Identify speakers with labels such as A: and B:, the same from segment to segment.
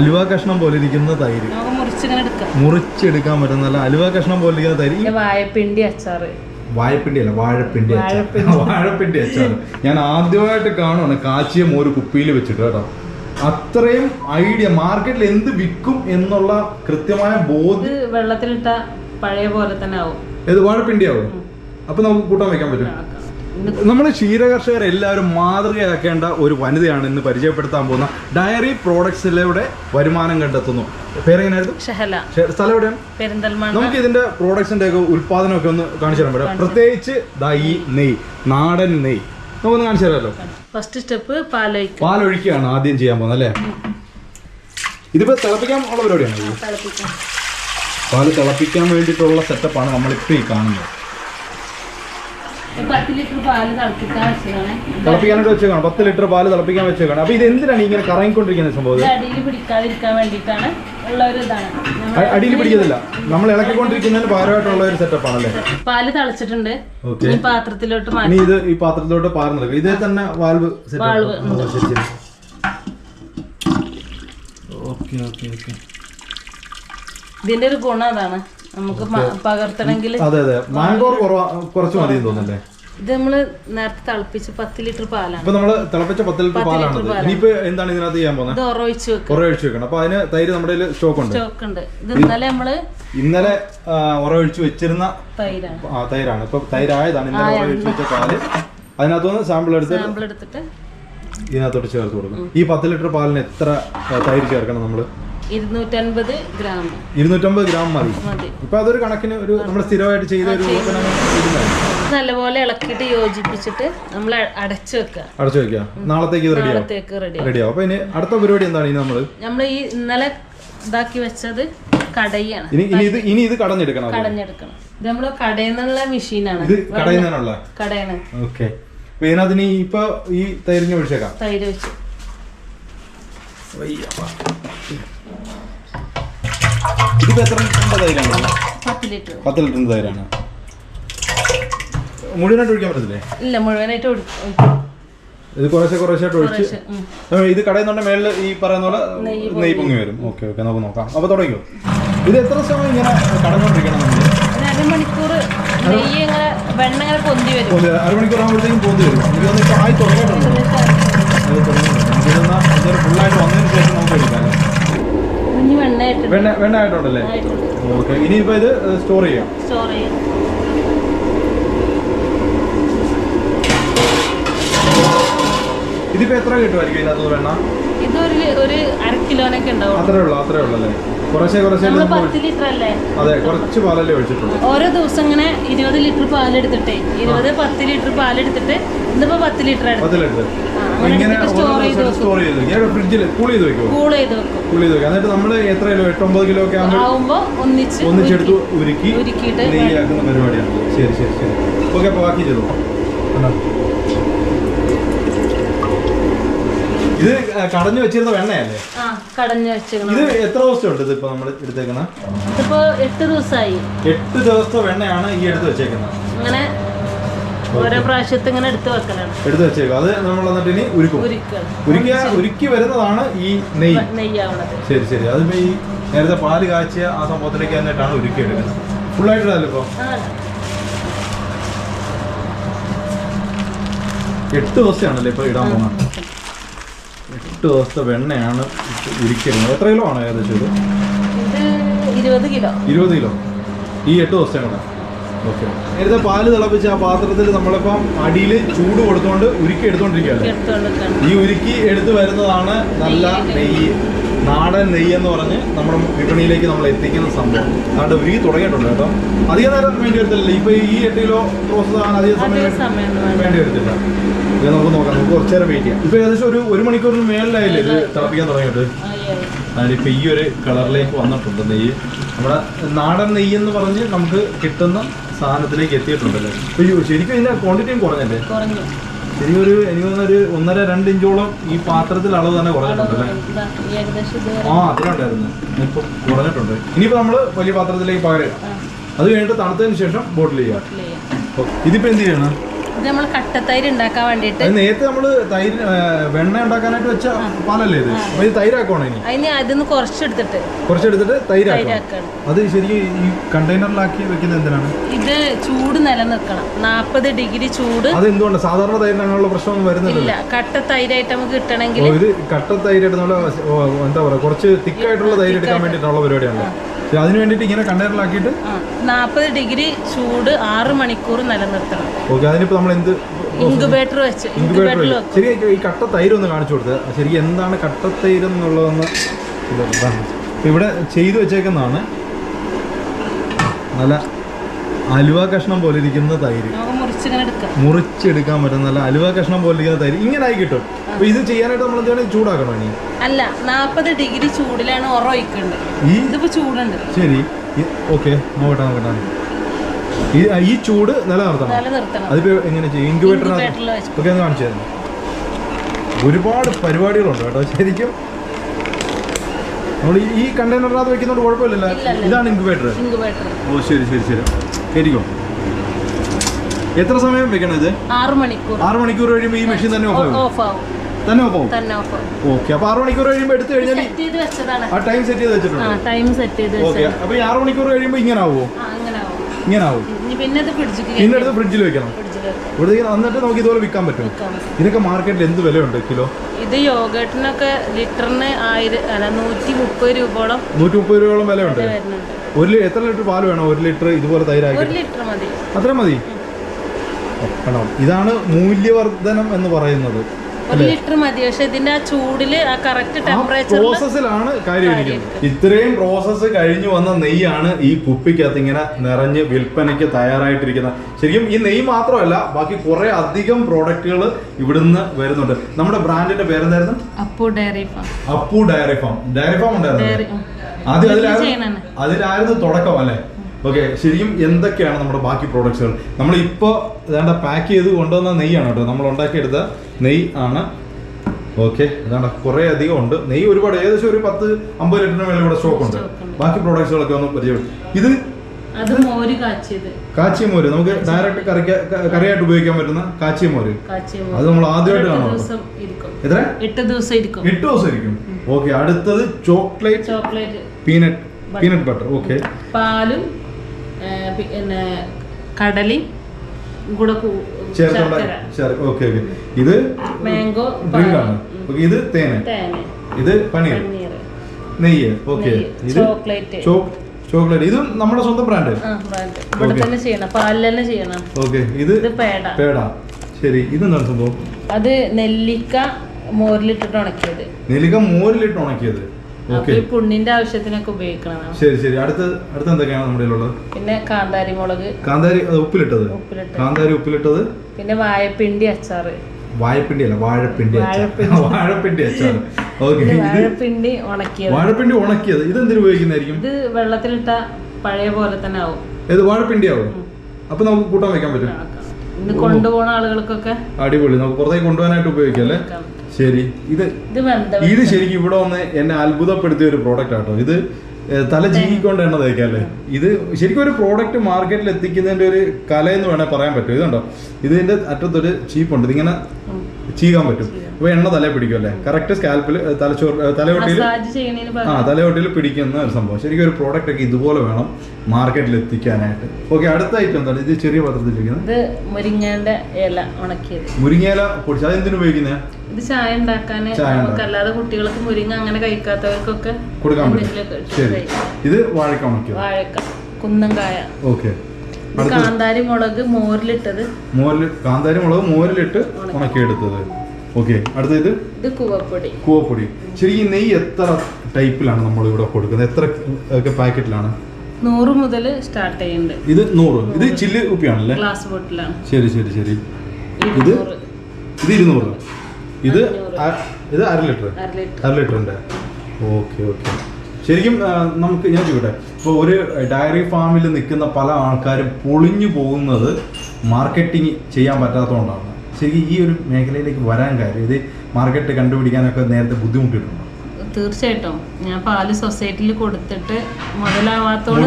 A: അലുവ കഷ്ണം പോലെ ഇരിക്കുന്ന തൈര്. മുറിച്ചെടുക്കാൻ പറ്റുന്ന നല്ല അലുവ കഷ്ണം പോലെ ഇരിക്കുന്ന തൈര്. വായപ്പിണ്ടി
B: പിന്നെ വാഴപ്പിണ്ടി അച്ചാറ്.
A: വാഴപ്പിണ്ടി അല്ല വാഴപ്പിണ്ടി അച്ചാർ.
B: വാഴപ്പിണ്ടി.
A: വാഴപ്പിണ്ടി അച്ചാർ ഞാൻ ആദ്യമായിട്ട് കാണുവാണ് കാച്ചിയ മോര് കുപ്പിയിൽ വെച്ചിട്ട് കേട്ടോ. അത്രയും ഐഡിയ മാർക്കറ്റിൽ എന്ത് വിൽക്കും എന്നുള്ള കൃത്യമായ
B: ബോധം വെള്ളത്തിലിട്ട പഴയ പോലെ തന്നെ ആവും.
A: ഏത് വാഴപ്പിണ്ടിയാവും അപ്പൊ നമുക്ക് കൂട്ടാൻ വെക്കാൻ പറ്റും. നമ്മൾ ക്ഷീരകർഷകർ എല്ലാവരും മാതൃകയാക്കേണ്ട ഒരു വനിതയാണ് ഇന്ന് പരിചയപ്പെടുത്താൻ പോകുന്ന ഡയറി പ്രോഡക്ട്സിലൂടെ വരുമാനം കണ്ടെത്തുന്നു. പേരെങ്ങനെയായിരുന്നു
B: ഷഹല.
A: സ്ഥലം എവിടെയാണ്?
B: പെരിന്തൽമണ്ണ.
A: നമുക്ക് ഇതിന്റെ പ്രോഡക്ട്സിന്റെ ഒക്കെ ഉൽപാദനമൊക്കെ ഒന്ന് കാണിച്ചു തരാൻ പറ്റും. പ്രത്യേകിച്ച് ദാ ഈ നെയ് നാടൻ നെയ് നമുക്കൊന്ന് കാണിച്ചു തരാമല്ലോ
B: ഫസ്റ്റ് സ്റ്റെപ്പ് പാലൊഴിക്കുക
A: പാലൊഴിക്കുകയാണ് ആദ്യം ചെയ്യാൻ പോകുന്നത് അല്ലേ? ഇതിപ്പോ തിളപ്പിക്കാൻ ഉള്ള പരിപാടിയാണ് പാൽ തിളപ്പിക്കാൻ വേണ്ടിയിട്ടുള്ള സെറ്റപ്പാണ് നമ്മളിപ്പോൾ ഈ കാണുന്നത്.
B: പത്ത് ലിറ്റർ പാൽ തിളപ്പിക്കാൻ വെച്ചതാണ്.
A: തിളപ്പിക്കാനായിട്ട് വെച്ചേക്കാണ്. പത്ത് ലിറ്റർ പാൽ തിളപ്പിക്കാൻ വെച്ചേക്കാണ്. അപ്പൊ ഇത് എന്തിനാണ് ഇങ്ങനെ കറങ്ങിക്കൊണ്ടിരിക്കുന്ന സംഭവം?
B: അടിയിൽ പിടിക്കാതിരിക്കാൻ വേണ്ടിയിട്ടാണ് ഉള്ള ഒരു ഇതാണ്.
A: അടിയിൽ പിടിക്കത്തില്ല. നമ്മൾ ഇളക്കിക്കൊണ്ടിരിക്കുന്നതിന് പകരമായിട്ടുള്ള ഒരു സെറ്റപ്പ് ആണല്ലേ
B: പാൽ തിളച്ചിട്ടുണ്ട്. ഈ പാത്രത്തിലോട്ട്
A: ഇനി
B: മാറ്റി
A: ഇത് ഈ പാത്രത്തിലോട്ട് പാർന്നത് ഇതേ തന്നെ valve
B: valve
A: okay okay okay.
B: ഇതിന്റെ ഒരു ഗുണം അതാണ്. നമുക്ക് പകർത്തണമെങ്കിൽ
A: അതെ അതെ. മാംഗോർ കുറച്ച് മതി എന്ന് തോന്നുന്നല്ലേ
B: ഇത് നമ്മൾ നേരത്തെ തിളപ്പിച്ച് പത്ത് ലിറ്റർ പാലാണ്.
A: ഇപ്പൊ നമ്മൾ തിളപ്പിച്ച പത്ത് ലിറ്റർ
B: പാലാണ്.
A: ഇനിയിപ്പോ എന്താണ് ഇതിനകത്ത് ചെയ്യാൻ പോകുന്നത്
B: ഇത് ഉറവിച്ച് വെക്കുക
A: കുറെ ഒഴിച്ചു വെക്കണം. അപ്പൊ അതിന് തൈര് നമ്മുടെ സ്റ്റോക്ക് ഉണ്ട്
B: സ്റ്റോക്ക് ഉണ്ട് ഇത് ഇന്നലെ നമ്മൾ
A: ഇന്നലെ ആ, ഉറ ഒഴിച്ചു വെച്ചിരുന്ന
B: തൈരാണ്.
A: ആ, തൈരാണ്. ഇപ്പൊ തൈരായതാണ് ഇന്നലെ ഉറ ഒഴിച്ചു വെച്ച പാൽ. അതിനകത്തുനിന്ന് സാമ്പിൾ എടുത്ത്
B: സാമ്പിൾ എടുത്തിട്ട്
A: ഇതിനകത്തോട്ട് ചേർത്ത് കൊടുക്കും ഈ പത്ത് ലിറ്റർ പാലിന് എത്ര തൈര് ചേർക്കണം നമ്മൾ?
B: ഇരുന്നൂറ്റൻപത് ഗ്രാം.
A: ഇരുന്നൂറ്റമ്പത് ഗ്രാം മതി. ഇപ്പൊ അതൊരു കണക്കിന് ഒരു നമ്മൾ സ്ഥിരമായിട്ട് ചെയ്ത ഒരു
B: നല്ലപോലെ ഇളക്കിയിട്ട് യോജിപ്പിച്ചിട്ട് നമ്മൾ അടച്ചു വെക്കുക.
A: അടച്ചു വെക്കുക. നാളത്തേക്ക്
B: നാളത്തേക്ക് റെഡി
A: അപ്പൊ ഇനി അടുത്ത പരിപാടി എന്താണ് നമ്മൾ
B: നമ്മൾ ഈ ഇന്നലെ ഇതാക്കി വെച്ചത് കടയാണ്.
A: ഇനി ഇത് കടഞ്ഞെടുക്കണം
B: കടഞ്ഞെടുക്കണം. ഇത് നമ്മൾ കടയിൽ നിന്നുള്ള മെഷീനാണ്.
A: ഇത് നിന്നുള്ള
B: കടയാണ്
A: ഓക്കെ. ഇപ്പൊ ഈ തൈരിഞ്ഞ് ഒഴിച്ചേക്കാം.
B: തൈര് വെച്ച്
A: ഇതിപ്പോ എത്ര തൈരാണ്?
B: പത്ത് ലിറ്റർ.
A: പത്ത് ലിറ്ററിന്റെ തൈരാണ്. മുഴുവനായിട്ട് ഒഴിക്കാൻ പറ്റത്തില്ലേ?
B: ഇല്ല മുഴുവനായിട്ട്
A: ഇത് കുറേശ്ശെ കുറേശ്ശായിട്ട് ഒഴിച്ച് ഇത് മേളിൽ ഈ പറയുന്ന പോലെ നെയ്യ് പൊങ്ങി വരും. ഓക്കെ ഓക്കെ നമുക്ക് നോക്കാം. അപ്പൊ തുടങ്ങിയോ ഇത് എത്ര സമയം ഇങ്ങനെ കടന്നുകൊണ്ടിരിക്കണം നമ്മൾ?
B: അരമണിക്കൂർ നെയ്യ് ഇങ്ങനെ വെണ്ണ ഇങ്ങനെ പൊന്തി വരും.
A: ഒരു അരമണിക്കൂർ ആകുമ്പോഴത്തേക്കും പോന്തി വരും. എനിക്ക് ആയി തുടങ്ങിയിട്ടുണ്ട് അത് തുടങ്ങിയിട്ടുണ്ട് നമുക്കിതൊന്ന് ഇതൊരു ഫുള്ളായിട്ട് വന്നതിന് ശേഷം നമുക്ക് എടുക്കാം
B: ഇനി വെണ്ണ ഇട്ടിട്ട്
A: വെണ്ണ വെണ്ണ ആയിട്ടുണ്ടല്ലേ? ഓക്കെ ഇനിയിപ്പോ ഇത് സ്റ്റോർ ചെയ്യാം.
B: സ്റ്റോർ ചെയ്യാം.
A: ഇതിപ്പോ എത്ര കിട്ടുമായിരിക്കും ഇതിനകത്ത് വെണ്ണ
B: ഇതൊരു ഒരു അര കിലോനൊക്കെ ഉണ്ടാവും.
A: അത്രേ ഉള്ളൂ? അത്രേ ഉള്ളൂ അല്ലേ കുറച്ചേ കുറച്ചേ
B: നമ്മൾ പത്ത് ലിറ്റർ അല്ലേ
A: അതെ കുറച്ച് പാലല്ലേ ഒഴിച്ചിട്ടുള്ളൂ.
B: ഓരോ ദിവസം ഇങ്ങനെ ഇരുപത് ലിറ്റർ പാലെടുത്തിട്ടേ ഇരുപത് പത്ത് ലിറ്റർ പാലെടുത്തിട്ട് ഇന്നിപ്പോ പത്ത് ലിറ്റർ എടുത്തു
A: പത്ത് ലിറ്റർ.
B: ആ, അങ്ങനെ
A: ഇങ്ങനെ
B: എടുത്തിട്ട് store ചെയ്ത് വെക്കും.
A: സ്റ്റോർ ചെയ്ത് വെക്കും. ഇവിടെ ഫ്രിഡ്ജിൽ കൂൾ ചെയ്ത് വെക്കുമോ
B: കൂൾ ചെയ്ത് വെക്കും.
A: കൂൾ ചെയ്ത് വെക്കും. എന്നിട്ട് നമ്മൾ എത്ര കിലോ? എട്ടൊമ്പത് കിലോ ഒക്കെ ആകുമ്പോൾ
B: ആവുമ്പോ ഒന്നിച്ച്
A: ഒന്നിച്ചെടുത്ത് ഉരുക്കി
B: ഉരുക്കിയിട്ട്
A: നെയ്യാക്കുന്ന പരിപാടിയാണ്. ശരി ശരി ശരി. ഓക്കെ അപ്പോൾ ബാക്കി ചെയ്തു കണ്ടോ? ഇത് കടഞ്ഞു വെച്ചിരുന്ന വെണ്ണയല്ലേ?
B: ആ കടഞ്ഞു വെച്ചേക്കണം
A: ഇത് എത്ര ദിവസം ഉണ്ട് ഇത് ഇപ്പൊ നമ്മൾ എടുത്തേക്കുന്ന
B: ഇതിപ്പോ എട്ട് ദിവസമായി.
A: എട്ട് ദിവസത്തെ വെണ്ണയാണ് ഈ എടുത്ത് വെച്ചേക്കുന്നത്.
B: ഇങ്ങനെ ഓരോ പ്രാവശ്യത്ത് ഇങ്ങനെ എടുത്ത് വെക്കലാണ്.
A: എടുത്ത് വെച്ചേക്കും. അത് നമ്മൾ എന്നിട്ട് ഇനി ഉരുക്കും. ഉരുക്കുക ഉരുക്കി വരുന്നതാണ് ഈ നെയ്യ്.
B: നെയ്യാവണത്
A: ശരി ശരി. അതിപ്പോ ഈ നേരത്തെ പാൽ കാച്ചിയ ആ സംഭവത്തിലേക്ക് തന്നെയിട്ടാണ് ഉരുക്കി എടുക്കുന്നത്. ഫുള്ളായിട്ടല്ലോ ഇപ്പൊ? എട്ട് ദിവസമാണല്ലേ ഇപ്പൊ ഇടാൻ പോകുന്നത്? എട്ട് ദിവസത്തെ വെണ്ണയാണ് ഉരുക്കിയിരുന്നത്. എത്ര കിലോ ആണ് ഏകദേശം ഇത്?
B: ഇരുപത് കിലോ.
A: ഇരുപത് കിലോ. ഈ എട്ട് ദിവസത്തെ കൂടെ ഓക്കെ. നേരത്തെ പാൽ തിളപ്പിച്ച ആ പാത്രത്തിൽ നമ്മളിപ്പം അടിയിൽ ചൂട് കൊടുത്തുകൊണ്ട് ഉരുക്കി എടുത്തോണ്ടിരിക്കുകയല്ലേ
B: എടുത്തോണ്ട് നിൽക്കണം
A: ഈ ഉരുക്കി എടുത്തു വരുന്നതാണ് നല്ല നെയ്യ്. നാടൻ നെയ്യ് എന്ന് പറഞ്ഞ് നമ്മുടെ വിപണിയിലേക്ക് നമ്മൾ എത്തിക്കുന്ന സംഭവം. അതുകൊണ്ട് ഉരുക്കി തുടങ്ങിയിട്ടുണ്ട് കേട്ടോ. അധികം നേരം വേണ്ടി വരത്തില്ല ഇപ്പൊ ഈ എട്ട് കിലോ പ്രോസസ് ആകാൻ അധികം സമയം.
B: വേണ്ടി.
A: വരത്തില്ല ഇത് നമുക്ക് നോക്കാം. നമുക്ക് കുറച്ച് നേരം വെയിറ്റ് ചെയ്യാം. ഇപ്പൊ ഏകദേശം ഒരു ഒരു മണിക്കൂറിന് മേളിലായില്ലേ ഇത് തിളപ്പിക്കാൻ തുടങ്ങിയിട്ട്. അതിനിപ്പോ ഈ ഒരു കളറിലേക്ക് വന്നിട്ടുണ്ട് നെയ്യ്. നമ്മുടെ നാടൻ നെയ്യ് എന്ന് പറഞ്ഞ് നമുക്ക് കിട്ടുന്ന സാധനത്തിലേക്ക് എത്തിയിട്ടുണ്ടല്ലേ? അയ്യോ ശരിക്കും ഇതിന്റെ ക്വാണ്ടിറ്റിയും കുറഞ്ഞല്ലേ?
B: കുറഞ്ഞു.
A: ശരിക്കും ഒരു എനിക്ക് തോന്നുന്ന ഒരു ഒന്നര രണ്ട് ഇഞ്ചോളം ഈ പാത്രത്തിൽ അളവ് തന്നെ കുറഞ്ഞിട്ടുണ്ടല്ലേ? ആ അതിനുണ്ടായിരുന്നു ഇപ്പൊ കുറഞ്ഞിട്ടുണ്ട്. ഇനിയിപ്പോ നമ്മൾ വലിയ പാത്രത്തിലേക്ക് പകരം അത് കഴിഞ്ഞിട്ട് തണുത്തതിന് ശേഷം ബോട്ടിൽ ചെയ്യാം. ഇതിപ്പോ എന്ത് ചെയ്യണം?
B: ഇത് നമ്മൾ കട്ടത്തൈര് ഉണ്ടാക്കാൻ വേണ്ടിയിട്ട്.
A: നേരത്തെ നമ്മൾ തൈര് വെണ്ണ ഉണ്ടാക്കാനായിട്ട് വെച്ച പാലല്ലേ ഇത്? അപ്പൊ ഇത് തൈരാക്കണോ ഇനി?
B: അതിന് അതിന്ന് കുറച്ചെടുത്തിട്ട്.
A: കുറച്ചെടുത്തിട്ട് തൈരാക്കണം. അത് ശരിക്കും ഈ കണ്ടെയ്നറിലാക്കി വെക്കുന്നത് എന്തിനാണ്?
B: ഇത് ചൂട് നിലനിൽക്കണം. നാൽപ്പത് ഡിഗ്രി ചൂട്.
A: അത് എന്തുകൊണ്ട്? സാധാരണ തൈരിന് അങ്ങനെയുള്ള പ്രശ്നമൊന്നും
B: വരുന്നില്ല കട്ട തൈരായിട്ട് നമുക്ക് കിട്ടണമെങ്കിൽ
A: ഇത് കട്ട തൈരായിട്ട് നമ്മൾ എന്താ പറയാ കുറച്ച് തിക്കായിട്ടുള്ള തൈര് എടുക്കാൻ വേണ്ടിയിട്ടുള്ള പരിപാടിയാണ് അതിന് വേണ്ടിയിട്ട് ഇങ്ങനെ കണ്ടെയ്നറിലാക്കിയിട്ട്
B: നാൽപ്പത് ഡിഗ്രി ചൂട് ആറ് മണിക്കൂർ നിലനിർത്തണം.
A: ഓക്കെ അതിനിപ്പോ നമ്മൾ എന്ത്
B: ഇൻക്യുബേറ്റർ വെച്ച്
A: ഇൻക്യുബേറ്ററിൽ
B: ഇൻക്യുബേറ്ററിൽ. വെക്കും.
A: ശരി ഈ കട്ട തൈര് ഒന്ന് കാണിച്ചു കൊടുത്തത് ശരിക്കും എന്താണ് കട്ട തൈര് എന്നുള്ളതെന്ന്. ഇവിടെ ചെയ്തു വെച്ചേക്കുന്നതാണ്. നല്ല അലുവ കഷ്ണം പോലെ ഇരിക്കുന്ന തൈര്. മുറിച്ചെടുക്കാൻ പറ്റുന്ന നല്ല അലുവ കഷ്ണം പോലെ ഇരിക്കുന്ന തൈര്. ഇങ്ങനെ ആയി കിട്ടും. അപ്പൊ ഇത് ചെയ്യാനായിട്ട് നമ്മൾ എന്താണ് ചൂടാക്കണോ ഇനി?
B: അല്ല നാൽപ്പത് ഡിഗ്രി ചൂടിലാണ് ഉറ ഒഴിക്കേണ്ടത്.
A: ഈ
B: ഇതിപ്പോ ചൂടുണ്ട്.
A: ശരി. ഓക്കെ നോക്കട്ടെ നോക്കട്ടെ. ഈ ഈ ചൂട് നിലനിർത്തണം.
B: നിലനിർത്തണം.
A: അതിപ്പോ എങ്ങനെ ചെയ്യും? ഇൻക്യുബേറ്ററിനകത്ത്
B: വെച്ച്
A: ഒക്കെ ഒന്ന് കാണിച്ചു തരുന്നു ഒരുപാട് പരിപാടികളുണ്ട് കേട്ടോ. ശരിക്കും നമ്മൾ ഈ- ഈ കണ്ടെയ്നറിനകത്ത് വെക്കുന്നതുകൊണ്ട് കുഴപ്പമില്ലല്ലോ?
B: ഇല്ലല്ല.
A: ഇതാണ് ഇൻക്യുബേറ്റർ
B: ഇൻക്യുബേറ്റർ
A: ഓ ശരി ശരി ശരി. ശരിക്കും എത്ര സമയം വെക്കണം ഇത്
B: ആറ് മണിക്കൂർ.
A: ആറ് മണിക്കൂർ കഴിയുമ്പോൾ ഈ മെഷീൻ തന്നെ ഓഫ് ആകും
B: ഓഫ് ആവും.
A: തന്നെ ആവും
B: തന്നെ ആവും
A: ഓക്കെ അപ്പൊ ആറ് മണിക്കൂർ കഴിയുമ്പോൾ എടുത്തു കഴിഞ്ഞാൽ
B: സെറ്റ് ചെയ്ത് വെച്ചതാണ്.
A: ആ ടൈം സെറ്റ് ചെയ്ത്
B: ആ
A: വെച്ചിട്ടുണ്ട്
B: ടൈം സെറ്റ് ചെയ്ത്
A: ഓക്കെ
B: വെച്ചത്
A: അപ്പൊ ഈ ആറ് മണിക്കൂർ കഴിയുമ്പോൾ ഇങ്ങനെ ആവുമോ
B: ആ അങ്ങനെ ആവും.
A: ഇങ്ങനെ ആവും?
B: ഇനി പിന്നെ ഇത്
A: പിന്നെ എടുത്ത് ഫ്രിഡ്ജിൽ വെക്കണം.
B: ഫ്രിഡ്ജിൽ വെക്കാം
A: ഇവിടെ വന്നിട്ട് നമുക്ക് ഇതുപോലെ വിൽക്കാൻ പറ്റും
B: പറ്റും.
A: ഇതിനൊക്കെ മാർക്കറ്റിൽ എന്ത് വിലയുണ്ട് കിലോ?
B: ഇത് യോഗട്ടിനൊക്കെ ലിറ്ററിന് ആയിരം അല്ല നൂറ്റി മുപ്പത് രൂപയോളം
A: നൂറ്റി മുപ്പത് രൂപയോളം വിലയുണ്ട്.
B: ഇത് വരുന്നുണ്ട്.
A: ഒരു ലി- എത്ര ലിറ്റർ പാൽ വേണം? ഒരു ലിറ്റർ ഇതുപോലെ തൈരാക്കി
B: ഒരു ലിറ്റർ മതി.
A: അത്ര മതി? കണ്ടോ ഇതാണ് മൂല്യവർദ്ധനം എന്ന് പറയുന്നത്.
B: ഒരു ലിറ്റർ മതി. പക്ഷെ ഇതിന്റെ ആ ചൂടിൽ ആ കറക്റ്റ് ടെമ്പറേച്ചർ
A: പ്രോസസ്സിലാണ് കാര്യം ഇരിക്കുന്നത്. ഇത്രയും പ്രോസസ്സ് കഴിഞ്ഞു വന്ന നെയ്യാണ് ഈ കുപ്പിക്കകത്ത് ഇങ്ങനെ നിറഞ്ഞ് വിൽപ്പനയ്ക്ക് തയ്യാറായിട്ടിരിക്കുന്നത്. ശരിക്കും ഈ നെയ്യ് മാത്രമല്ല ബാക്കി കുറെ അധികം പ്രോഡക്റ്റുകൾ ഇവിടുന്ന് വരുന്നുണ്ട്. നമ്മുടെ ബ്രാൻഡിന്റെ പേരെന്തായിരുന്നു?
B: Appu dairy farm.
A: Appu dairy farm. Dairy farm ഉണ്ടായിരുന്നു
B: ഡയറി
A: ആദ്യം അതിലായിരുന്നു അതിലായിരുന്നു തുടക്കം അല്ലേ? ഓക്കെ ശരിക്കും എന്തൊക്കെയാണ് നമ്മുടെ ബാക്കി പ്രോഡക്ട്സുകൾ നമ്മളിപ്പോൾ ഇതാണ്ട പാക്ക് ചെയ്ത് കൊണ്ടുവന്ന നെയ്യാണ് കേട്ടോ. നമ്മൾ ഉണ്ടാക്കിയെടുത്ത നെയ്യ് ആണ്. ഓക്കെ അതാണ് കുറേ അധികം ഉണ്ട്. നെയ്യ് ഒരുപാട് ഏകദേശം ഒരു പത്ത് അമ്പത് ലിറ്ററിന് മേലെ ഇവിടെ സ്റ്റോക്ക് ഉണ്ട്. ബാക്കി പ്രോഡക്ട്സുകളൊക്കെ ഒന്ന് പരിചയപ്പെടും. ഇത് കാച്ചിയ മോര്. നമുക്ക് ഡയറക്റ്റ് കറിക്ക് കറിയായിട്ട് ഉപയോഗിക്കാൻ പറ്റുന്ന കാച്ചിയ മോര്. അത് നമ്മൾ ആദ്യമായിട്ട്
B: കാണാം
A: എത്ര?
B: എട്ട് ദിവസം ഇരിക്കും.
A: എട്ട് ദിവസം ഇരിക്കും. ഓക്കെ അടുത്തത് chocolate
B: chocolate
A: peanut peanut butter okay
B: പാലും പിന്നെ കടലി കൂടെ
A: ഓക്കെ ഓക്കെ. ഇത്
B: മാംഗോ
A: ഡ്രിങ്ക് ആണ്. ഓക്കെ ഇത് തേന്. ഇത് പനീർ. നെയ്യ്. ഓക്കെ. ഇത്
B: ചോക്ലേറ്റ്.
A: ചോക്ലേറ്റ്. ഇത് നമ്മുടെ സ്വന്തം ബ്രാൻഡ്.
B: ഇവിടെ തന്നെ ചെയ്യണം. പാലിൽ തന്നെ ചെയ്യണം.
A: ഓക്കെ. ഇത്
B: ഇത് പേട.
A: പേട. ശരി. ഇതെന്താണ് സംഭവം?
B: അത് നെല്ലിക്ക മോരിലിട്ടിട്ട് ഉണക്കിയത്.
A: നെല്ലിക്ക മോരിലിട്ട് ഉണക്കിയത്.
B: അപ്പൊ ഈ പുണ്ണിന്റെ ആവശ്യത്തിനൊക്കെ ഉപയോഗിക്കണം
A: ശരി ശരി. അടുത്ത അടുത്ത എന്തൊക്കെയാണ് നമ്മുടെ
B: പിന്നെ കാന്താരി മുളക്
A: കാന്താരി ഉപ്പിലിട്ടത് കാന്താരി ഉപ്പിലിട്ടത്?
B: പിന്നെ വാഴപ്പിണ്ടി അച്ചാറ്.
A: വാഴപ്പിണ്ടി അല്ല വാഴപ്പിണ്ടി
B: വാഴപ്പിണ്ടി.
A: അച്ചാർ ഓക്കെ.
B: വാഴപ്പിണ്ടി ഉണക്കിയത്.
A: വാഴപ്പിണ്ടി ഉണക്കിയത്. ഇത് എന്തിനു ഉപയോഗിക്കുന്നതായിരിക്കും?
B: ഇത് വെള്ളത്തിലിട്ട പഴയ പോലെ തന്നെ ആവും.
A: ഇത് വാഴപ്പിണ്ടി ആവും? അപ്പൊ നമുക്ക് കൂട്ടാൻ വെക്കാൻ പറ്റും.
B: ഇത് കൊണ്ടുപോകുന്ന ആളുകൾക്കൊക്കെ
A: അടിപൊളി. നമുക്ക് പുറത്തേക്ക് കൊണ്ടുപോകാനായിട്ട് ഉപയോഗിക്കാം അല്ലേ. ശരി. ഇത്
B: ഇത്
A: ശരിക്കും ഇവിടെ വന്ന് എന്നെ അത്ഭുതപ്പെടുത്തിയ ഒരു പ്രോഡക്റ്റ് ആട്ടോ. ഇത് തല ജീവിക്കൊണ്ട് എണ്ണ തേക്കാല്ലേ? ഇത് ശരിക്കും ഒരു പ്രോഡക്റ്റ് മാർക്കറ്റിൽ എത്തിക്കുന്നതിന്റെ ഒരു കല എന്ന് വേണേൽ പറയാൻ പറ്റും. ഇതുണ്ടോ? ഇതിന്റെ അറ്റത്തൊരു ചീപ്പുണ്ട്. ഇതിങ്ങനെ. ചീകാൻ പറ്റും. അപ്പൊ എണ്ണ തലയിൽ പിടിക്കും അല്ലേ കറക്റ്റ് സ്കാൽപ്പിൽ തലച്ചോർ തലയോട്ടിയിൽ ആ തലയോട്ടിയിൽ പിടിക്കുന്ന ഒരു സംഭവം. ശരിക്കും ഒരു പ്രോഡക്റ്റ് ഒക്കെ ഇതുപോലെ വേണം. മാർക്കറ്റിൽ എത്തിക്കാനായിട്ട് ഓക്കെ അടുത്ത ഐറ്റം എന്താണ്? ഇത് ചെറിയ പത്രത്തിൽ
B: ഇത് മുരിങ്ങേന്റെ ഇല ഉണക്കിയത്.
A: മുരിങ്ങയില പൊടിച്ച് അതെന്തിനു ഉപയോഗിക്കുന്നത്
B: ഇത് ചായ ഉണ്ടാക്കാന്.
A: ചായ
B: നമുക്ക് അല്ലാതെ കുട്ടികൾക്ക് മുരിങ്ങ അങ്ങനെ കഴിക്കാത്തവർക്കൊക്കെ
A: കൊടുക്കാൻ പറ്റും. ശരി. ഇത് വാഴക്ക ഉണക്കിയത്
B: വാഴക്ക കുന്നംകായ
A: ഓക്കെ.
B: കാന്താരി മുളക് മോരിലിട്ടത്.
A: മോരിൽ കാന്താരി മുളക് മോരിലിട്ട് ഉണക്കിയെടുത്തത്. ഓക്കെ അടുത്ത ഇത്?
B: ഇത് കൂവപ്പൊടി.
A: കൂവപ്പൊടി. ശരിക്കും നെയ്യ് എത്ര ടൈപ്പിലാണ് നമ്മൾ ഇവിടെ കൊടുക്കുന്നത്? എത്ര ഒക്കെ പാക്കറ്റിലാണ്
B: നൂറ് മുതൽ സ്റ്റാർട്ട് ചെയ്യുന്നുണ്ട്
A: ഇത് നൂറ്. ഇത് ചില്ല് കുപ്പിയാണല്ലേ
B: ഗ്ലാസ് ബോട്ടിലാണ്.
A: ശരി ശരി ശരി.
B: ഇത്
A: ഇത് ഇരുന്നൂറ്. ഇത് ഇത് അര ലിറ്റർ.
B: അര
A: ലിറ്ററിന്റെ ഓക്കെ ഓക്കെ. ശരിക്കും നമുക്ക് ഞാൻ ചോദിക്കട്ടെ. ഇപ്പോൾ ഒരു ഡയറി ഫാമിൽ നിൽക്കുന്ന പല ആൾക്കാരും പൊളിഞ്ഞു പോകുന്നത് മാർക്കറ്റിംഗ് ചെയ്യാൻ പറ്റാത്തതുകൊണ്ടാണ്. ശരിക്കും ഈ ഒരു മേഖലയിലേക്ക് വരാൻ കാര്യം ഇത് മാർക്കറ്റ് കണ്ടുപിടിക്കാനൊക്കെ നേരത്തെ ബുദ്ധിമുട്ടിയിട്ടുണ്ടോ
B: തീർച്ചയായിട്ടും. ഞാൻ പാൽ സൊസൈറ്റിയിൽ കൊടുത്തിട്ട്
A: മുതലാവാത്തോട്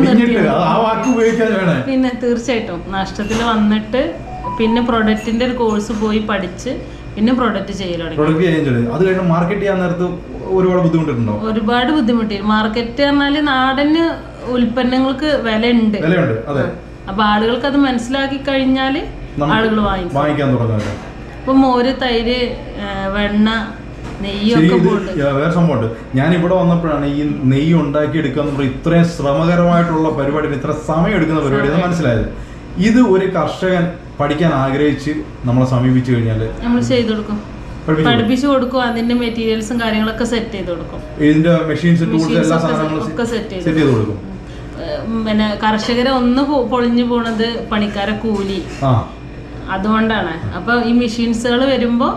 B: പിന്നെ തീർച്ചയായിട്ടും. നഷ്ടത്തിൽ വന്നിട്ട് പിന്നെ പ്രൊഡക്റ്റിന്റെ ഒരു കോഴ്സ് പോയി പഠിച്ച് പിന്നെ പ്രൊഡക്റ്റ്
A: ചെയ്യലാണ് അത് കഴിഞ്ഞ് മാർക്കറ്റ് ചെയ്യാൻ നേരത്ത് ഒരുപാട് ബുദ്ധിമുട്ടുണ്ടോ
B: ഒരുപാട് ബുദ്ധിമുട്ടി. മാർക്കറ്റ് പറഞ്ഞാൽ നാടന് ഉൽപ്പന്നങ്ങൾക്ക് വില ഉണ്ട് അപ്പൊ ആളുകൾക്ക് അത് മനസ്സിലാക്കി
A: കഴിഞ്ഞാൽ
B: ആളുകൾ വാങ്ങിക്കും.
A: വാങ്ങിക്കാൻ തുടങ്ങും.
B: ഇപ്പൊ മോര് തൈര് വെണ്ണ
A: വേറെ സംഭവമുണ്ട് ഞാൻ ഇവിടെ വന്നപ്പോഴാണ് ഈ നെയ്യ് ഉണ്ടാക്കി എടുക്കുക ഇത്രയും ശ്രമകരമായിട്ടുള്ള പരിപാടി ഇത്ര സമയം എടുക്കുന്ന പരിപാടി എന്ന് മനസ്സിലായത്. ഇത് ഒരു കർഷകൻ പഠിക്കാൻ ആഗ്രഹിച്ച് നമ്മളെ സമീപിച്ചു കഴിഞ്ഞാൽ
B: നമ്മൾ ചെയ്തു കൊടുക്കും.
A: പഠിപ്പിച്ചു
B: കൊടുക്കും. അതിന്റെ മെറ്റീരിയൽസും കാര്യങ്ങളൊക്കെ സെറ്റ് ചെയ്ത് കൊടുക്കും.
A: ഇതിന്റെ മെഷീൻസ് ടൂൾസ് എല്ലാ സാധനങ്ങളും സെറ്റ് ചെയ്ത് കൊടുക്കും.
B: പിന്നെ കർഷകരെ ഒന്ന് പൊളിഞ്ഞു പോണത് പണിക്കാരെ കൂലി.
A: ആ.
B: അതുകൊണ്ടാണ്. അപ്പൊ ഈ മെഷീൻസുകൾ വരുമ്പോ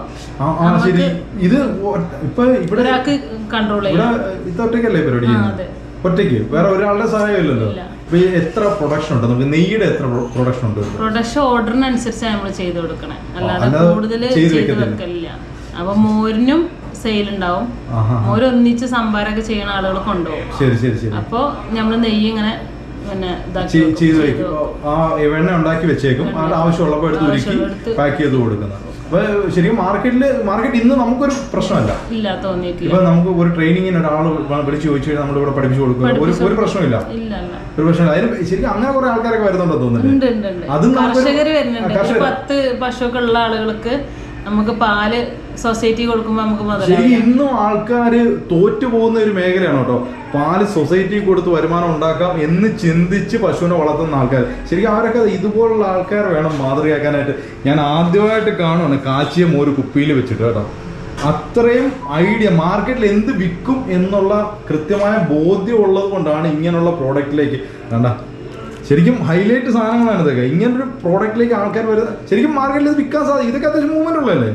A: ശരി. ഇത് ഇപ്പൊ ഇവിടെ
B: ഒരാൾക്ക് കൺട്രോൾ ചെയ്യാം.
A: ഇത് ഒറ്റയ്ക്കല്ലേ പരിപാടി. ഒറ്റയ്ക്ക്? വേറെ ഒരാളുടെ
B: സഹായമില്ലല്ലോ?
A: ഇപ്പൊ എത്ര പ്രൊഡക്ഷൻ ഉണ്ട്? നമുക്ക് നെയ്യുടെ എത്ര പ്രൊഡക്ഷൻ ഉണ്ട്?
B: പ്രൊഡക്ഷൻ ഓർഡറിനനുസരിച്ചാണ് നമ്മൾ ചെയ്ത് കൊടുക്കണേ. അല്ലാതെ കൂടുതൽ
A: ചെയ്ത്
B: ചെയ്ത്
A: വെക്കത്തില്ല.
B: വെക്കലില്ല. അപ്പൊ മോരിനും സെയിൽ ഉണ്ടാവും.
A: മോരൊന്നിച്ച്
B: മോര് ഒന്നിച്ച് സംഭാരമൊക്കെ ചെയ്യുന്ന ആളുകൾ കൊണ്ടുപോകും. അപ്പൊ നമ്മൾ നെയ്യ് ഇങ്ങനെ പിന്നെ വെക്കും.
A: ആ എണ്ണ ഉണ്ടാക്കി വെച്ചേക്കും. അത് ആവശ്യമുള്ളപ്പോൾ എടുത്ത് ഉരുക്കി പാക്ക് ചെയ്ത് കൊടുക്കുന്നത്. അപ്പൊ ശരിക്കും മാർക്കറ്റിൽ മാർക്കറ്റ് ഇന്ന് നമുക്കൊരു പ്രശ്നമല്ല. ഇപ്പൊ നമുക്ക് ഒരു ട്രെയിനിങ്ങിന് ഒരാൾ വിളിച്ചു ചോദിച്ചു കഴിഞ്ഞാൽ നമ്മളിവിടെ പഠിപ്പിച്ചു കൊടുക്കുക ഒരു ഒരു പ്രശ്നമില്ല ഒരു പ്രശ്നമില്ല. അതിന് ശരിക്കും അങ്ങനെ കുറെ ആൾക്കാരൊക്കെ വരുന്നുണ്ടോ
B: തോന്നുന്നുണ്ട്
A: അതും
B: കർഷകർ വരുന്നുണ്ട്. പത്ത് പശുക്കളുള്ള ആളുകൾക്ക് നമുക്ക് പാൽ സൊസൈറ്റി കൊടുക്കുമ്പോൾ നമുക്ക് മുതലാവും
A: ഇന്നും ആൾക്കാര് തോറ്റു പോകുന്ന ഒരു മേഖലയാണ് കേട്ടോ. പാൽ സൊസൈറ്റി കൊടുത്ത് വരുമാനം ഉണ്ടാക്കാം എന്ന് ചിന്തിച്ച് പശുവിനെ വളർത്തുന്ന ആൾക്കാർ. ശരിക്കും അവരൊക്കെ ഇതുപോലുള്ള ആൾക്കാർ വേണം മാതൃകയാക്കാനായിട്ട്. ഞാൻ ആദ്യമായിട്ട് കാണുവാണ് കാച്ചിയ മോര് കുപ്പിയിൽ വെച്ചിട്ട് കേട്ടോ. അത്രയും ഐഡിയ മാർക്കറ്റിൽ എന്ത് വിൽക്കും എന്നുള്ള കൃത്യമായ ബോധ്യം ഉള്ളത് കൊണ്ടാണ് ഇങ്ങനെയുള്ള പ്രോഡക്റ്റിലേക്ക്. വേണ്ട ശരിക്കും ഹൈലൈറ്റ് സാധനങ്ങളാണ് ഇതൊക്കെ. ഇങ്ങനൊരു പ്രോഡക്റ്റിലേക്ക് ആൾക്കാർ വരുന്നത് ശരിക്കും മാർക്കറ്റിൽ ഇത് വിൽക്കാൻ സാധിക്കും ഇതൊക്കെ അത്യാവശ്യം മൂവ്മെന്റ് ഉള്ളതല്ലേ?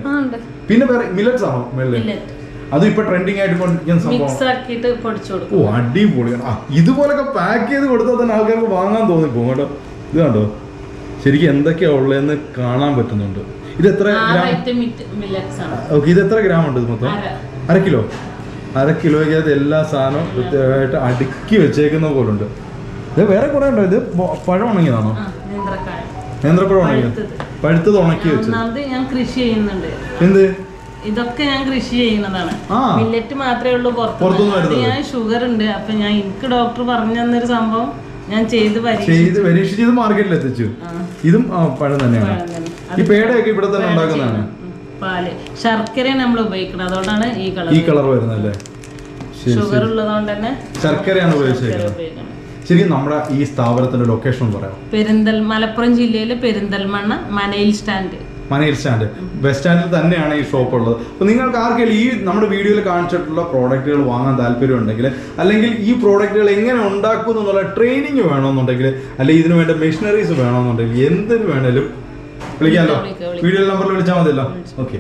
A: പിന്നെ വേറെ മില്ലറ്റ്സ് ആണോ മെല്ലെ അത് ഇപ്പൊ ട്രെൻഡിങ് ആയിട്ട് ഓ അടിപൊളിയാണ് ആ ഇതുപോലൊക്കെ പാക്ക് ചെയ്ത് കൊടുത്താൽ തന്നെ ആൾക്കാർക്ക് വാങ്ങാൻ തോന്നിപ്പോ കേട്ടോ. ഇത് കണ്ടോ? ശരിക്കും എന്തൊക്കെയാ ഉള്ളതെന്ന് കാണാൻ പറ്റുന്നുണ്ട്. ഇത് എത്ര ഗ്രാം? ഓക്കെ ഇത് എത്ര ഗ്രാം ഉണ്ട് ഇത് മൊത്തം?
B: അര.
A: കിലോ? അര കിലോയ്ക്കകത്ത് എല്ലാ സാധനവും കൃത്യമായിട്ട് അടുക്കി വെച്ചേക്കുന്ന പോലുണ്ട്. ഇത് വേറെ കുറെ ഉണ്ടോ? ഇത് പഴം ഉണങ്ങിയതാണോ? നേന്ത്രപ്പഴം ഉണങ്ങിയത്
B: പഴുത്തത്.
A: ഉണക്കി വെച്ചു
B: ഒന്നാമത് ഞാൻ കൃഷി ചെയ്യുന്നുണ്ട്.
A: എന്ത്?
B: ഇതൊക്കെ ഞാൻ കൃഷി ചെയ്യുന്നതാണ്.
A: ആ.
B: മില്ലറ്റ് മാത്രമേ ഉള്ളൂ
A: പുറത്തുനിന്ന്.
B: പുറത്തുനിന്ന്
A: വരുന്നത്.
B: ഞാൻ ഷുഗർ ഉണ്ട്. അപ്പൊ ഞാൻ എനിക്ക് ഡോക്ടർ പറഞ്ഞു തന്നൊരു സംഭവം ഞാൻ ചെയ്ത് പരീക്ഷിച്ചു.
A: ചെയ്ത് പരീക്ഷിച്ച് ഇത് മാർക്കറ്റിൽ എത്തിച്ചു.
B: ആ.
A: ഇതും ആ, പഴം തന്നെയാണ്.
B: പഴം.
A: ഈ പേടയൊക്കെ ഇവിടെ തന്നെ ഉണ്ടാക്കുന്നതാണ്.
B: ഉം. പാൽ. ശർക്കരയാണ് നമ്മൾ ഉപയോഗിക്കുന്നത്. അതുകൊണ്ടാണ് ഈ കളർ
A: ഈ കളർ വരുന്നല്ലേ ശരി
B: ഷുഗർ ഉള്ളതുകൊണ്ട് തന്നെ
A: ശർക്കരയാണ്
B: ഉപയോഗിച്ചത്
A: ഉപയോഗിച്ചേക്കുന്നത്.
B: ഉപയോഗിക്കണം
A: ശരിക്കും നമ്മുടെ ഈ സ്ഥാപനത്തിന്റെ ലൊക്കേഷൻ പറയാം
B: പെരിന്തൽ മലപ്പുറം ജില്ലയിലെ Perinthalmanna Manayil stand.
A: Manayil stand. Bus സ്റ്റാൻഡിൽ തന്നെയാണ് ഈ ഷോപ്പ് ഉള്ളത്. അപ്പോൾ നിങ്ങൾക്ക് ആർക്കെങ്കിലും ഈ നമ്മുടെ വീഡിയോയിൽ കാണിച്ചിട്ടുള്ള പ്രോഡക്റ്റുകൾ വാങ്ങാൻ താല്പര്യം ഉണ്ടെങ്കിൽ അല്ലെങ്കിൽ ഈ പ്രോഡക്റ്റുകൾ എങ്ങനെ ഉണ്ടാക്കും എന്നുള്ള ട്രെയിനിങ് വേണമെന്നുണ്ടെങ്കിൽ അല്ലെങ്കിൽ ഇതിന് വേണ്ട മെഷീനറീസ് വേണമെന്നുണ്ടെങ്കിൽ എന്തിനു വേണേലും വിളിക്കാമല്ലോ
B: വിളിക്കാം, വിളിക്കാം.
A: വീഡിയോ നമ്പറിൽ വിളിച്ചാൽ മതിയല്ലോ. ഓക്കെ